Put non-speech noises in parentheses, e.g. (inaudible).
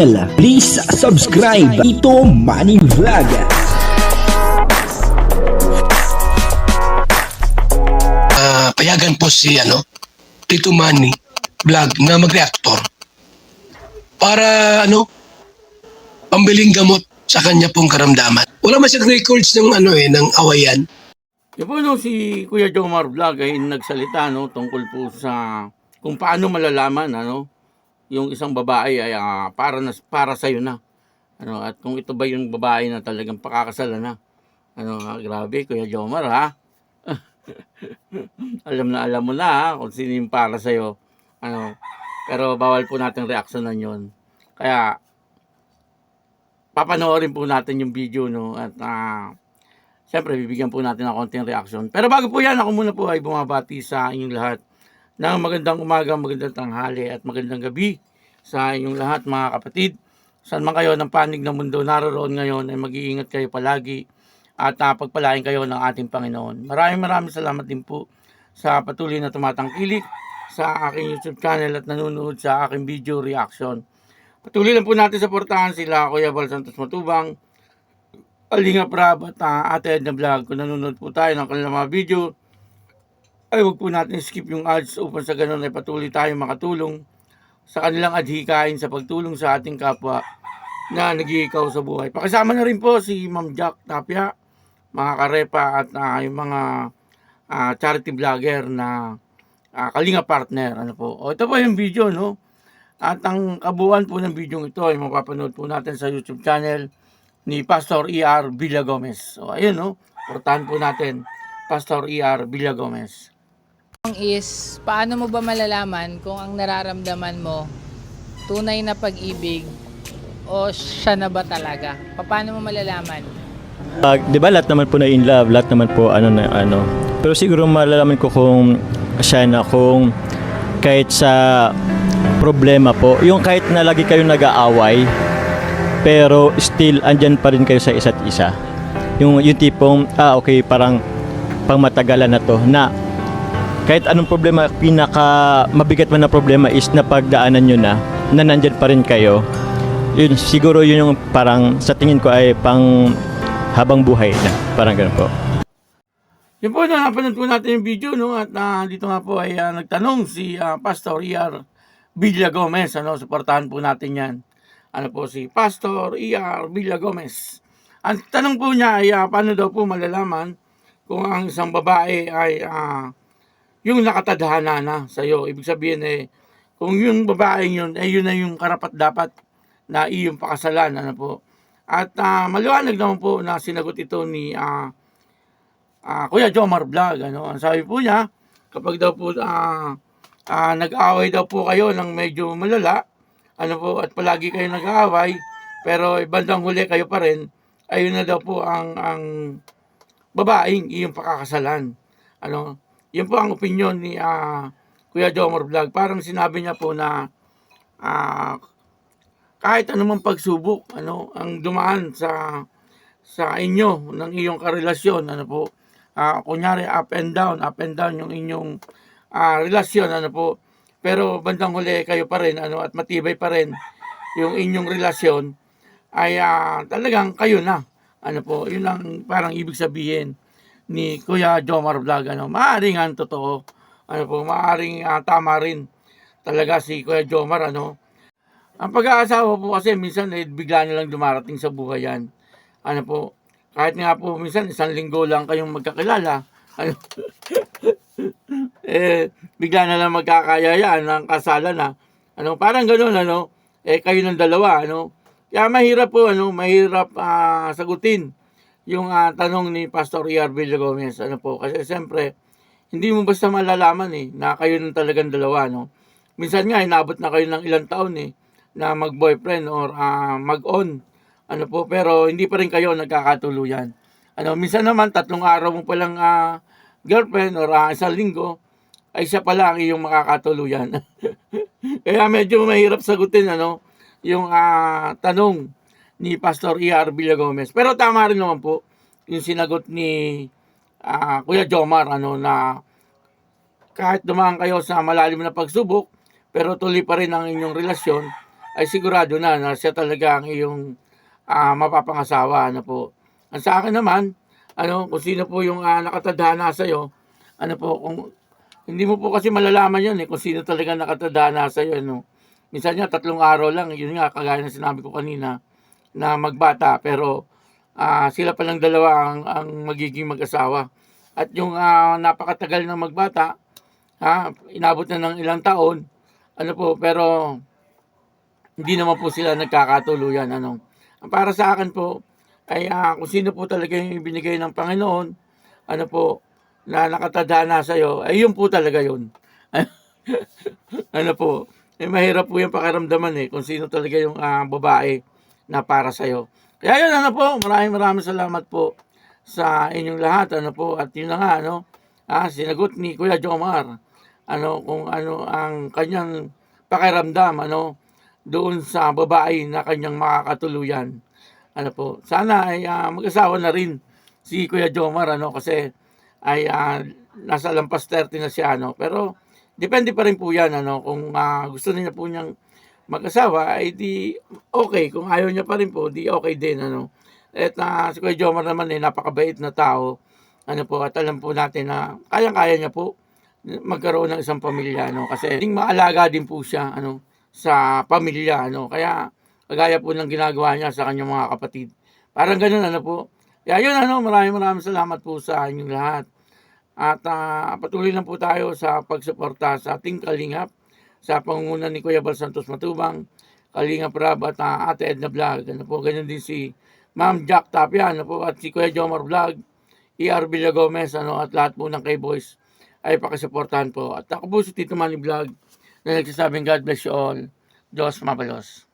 Please subscribe Ito Money Vlog. Ah, payagan po si ano, Tito Manny vlog na mag-reactor para ano, pambiling gamot sa kanya pong karamdaman. Wala man siyang records ng ano eh, ng awayan. Yung po no, si Kuya Jomar Vlog ay nagsalita no, tungkol po sa kung paano malalaman ano, yung isang babae ay ah, para na, para sa na. Ano, at kung ito ba yung babae na talagang pakakasalan na. Ano, ah, grabe Kuya Jomar ha. (laughs) alam na alam mo na ha, kung sino yung para sa Ano, pero bawal po natin reaksyonan yon. Kaya papanoorin po natin yung video no at ah, Siyempre, bibigyan po natin ng konting reaction. Pero bago po yan, ako muna po ay bumabati sa inyong lahat ng magandang umaga, magandang tanghali at magandang gabi sa inyong lahat mga kapatid. Saan man kayo ng panig ng mundo naroon ngayon ay mag-iingat kayo palagi at uh, pagpalain kayo ng ating Panginoon. Maraming maraming salamat din po sa patuloy na tumatangkilik sa aking YouTube channel at nanonood sa aking video reaction. Patuloy lang po natin supportahan sila Kuya Val Santos Matubang, Alinga Prab at uh, Ate Edna Vlog. Kung nanonood po tayo ng kanilang mga video, ay huwag po natin skip yung ads upang sa ganun ay patuloy tayo makatulong sa kanilang adhikain sa pagtulong sa ating kapwa na nag-iikaw sa buhay. Pakisama na rin po si Ma'am Jack Tapia, mga karepa at uh, yung mga uh, charity vlogger na uh, kalinga partner. Ano po. O, ito po yung video, no? At ang kabuuan po ng video ito ay mapapanood po natin sa YouTube channel ni Pastor E.R. Villagomez. So, ayun, no? Portahan po natin, Pastor E.R. Villagomez. Ang is, paano mo ba malalaman kung ang nararamdaman mo tunay na pag-ibig o siya na ba talaga? Paano mo malalaman? Ah, 'di ba lahat naman po na in love, lahat naman po ano na ano. Pero siguro malalaman ko kung siya na kung kahit sa problema po, yung kahit na lagi kayo nag-aaway, pero still andyan pa rin kayo sa isa't isa. Yung yung tipong ah okay, parang pangmatagalan na to na kahit anong problema, pinaka mabigat man na problema is na pagdaanan nyo na, na nandyan pa rin kayo. Yun, siguro yun yung parang sa tingin ko ay pang habang buhay na. Parang ganun po. Yun po, napanood po natin yung video, no? At uh, dito nga po ay uh, nagtanong si uh, Pastor E.R. Villa Gomez, ano? Suportahan po natin yan. Ano po si Pastor E.R. Villa Gomez. Ang tanong po niya ay uh, paano daw po malalaman kung ang isang babae ay uh, yung nakatadhana na sa iyo. Ibig sabihin eh, kung yung babae yun, eh yun na yung karapat dapat na iyong pakasalan. Ano po. At uh, maliwanag naman po na sinagot ito ni uh, uh, Kuya Jomar Vlog. Ano? Ang sabi po niya, kapag daw po uh, uh, nag-away daw po kayo ng medyo malala, ano po, at palagi kayo nag-aaway, pero bandang huli kayo pa rin, ayun na daw po ang, ang babaeng iyong pakakasalan. Ano, yun po ang opinion ni uh, Kuya Jomar Vlog. Parang sinabi niya po na uh, kahit anumang pagsubok, ano, ang dumaan sa sa inyo ng iyong karelasyon, ano po, uh, kunyari up and down, up and down yung inyong uh, relasyon, ano po, pero bandang huli kayo pa rin, ano, at matibay pa rin yung inyong relasyon, ay uh, talagang kayo na, ano po, yun ang parang ibig sabihin ni Kuya Jomar Vlog, ano, maaaring ang totoo, ano po, maaaring uh, tama rin talaga si Kuya Jomar, ano, ang pag-aasawa po kasi minsan eh, bigla na lang dumarating sa buhay yan. Ano po, kahit nga po minsan isang linggo lang kayong magkakilala, ano, (laughs) eh, bigla na lang magkakayayaan ng kasalan na. Ano, parang ganoon ano, eh, kayo ng dalawa, ano. Kaya mahirap po, ano, mahirap uh, sagutin yung uh, tanong ni Pastor E.R. Villa Gomez, ano po, kasi siyempre, hindi mo basta malalaman eh, na kayo ng talagang dalawa, no. Minsan nga, inabot na kayo ng ilang taon eh, na mag-boyfriend or uh, mag-on. Ano po, pero hindi pa rin kayo nagkakatuluyan. Ano, minsan naman tatlong araw mo palang uh, girlfriend or uh, isang linggo, ay siya pala ang iyong makakatuluyan. (laughs) Kaya medyo mahirap sagutin ano, yung uh, tanong ni Pastor E.R. Villa Gomez. Pero tama rin naman po yung sinagot ni uh, Kuya Jomar ano na kahit dumaan kayo sa malalim na pagsubok, pero tuloy pa rin ang inyong relasyon, ay sigurado na na siya talaga ang iyong ah, mapapangasawa. Ano po. Ang sa akin naman, ano, kung sino po yung ah, nakatadhana sa iyo, ano po, kung hindi mo po kasi malalaman yun eh, kung sino talaga nakatadhana sa iyo. Ano. Minsan nga, tatlong araw lang, yun nga, kagaya ng sinabi ko kanina, na magbata, pero ah, sila palang dalawa ang, ang magiging mag-asawa. At yung ah, napakatagal na magbata, ha, inabot na ng ilang taon, ano po, pero hindi naman po sila nagkakatuluyan. Ano. Para sa akin po, ay ah, kung sino po talaga yung ibinigay ng Panginoon, ano po, na nakatadhana sa iyo, ay yun po talaga yun. (laughs) ano po, eh, mahirap po yung pakiramdaman eh, kung sino talaga yung ah, babae na para sa iyo. Kaya yun, ano po, maraming maraming salamat po sa inyong lahat, ano po, at yun na nga, ano, ah, sinagot ni Kuya Jomar, ano, kung ano ang kanyang pakiramdam, ano, doon sa babae na kanyang makakatuluyan. Ano po, sana ay ah, mag-asawa na rin si Kuya Jomar, ano, kasi ay ah, nasa lampas 30 na siya, ano, pero depende pa rin po yan, ano, kung ah, gusto niya po niyang mag-asawa, ay di okay. Kung ayaw niya pa rin po, di okay din, ano. At na si Kuya Jomar naman, eh, napakabait na tao, ano po, at alam po natin na kayang-kaya niya po magkaroon ng isang pamilya, ano, kasi ding maalaga din po siya, ano, sa pamilya, ano, kaya kagaya po ng ginagawa niya sa kanyang mga kapatid. Parang ganun, ano po. Kaya yun, ano, maraming maraming salamat po sa inyong lahat. At ah, patuloy lang po tayo sa pagsuporta sa ating kalingap sa pangunguna ni Kuya Bal Santos Matubang, Kalingap Rab at ah, Ate Edna Vlog. Ano po, ganyan din si Ma'am Jack Tapia, ano po, at si Kuya Jomar Vlog, ER Villa Gomez, ano, at lahat po ng K-Boys ay pakisuportahan po. At ako po si Tito Manny Vlog na nagsasabing God bless you all. Diyos mabalos.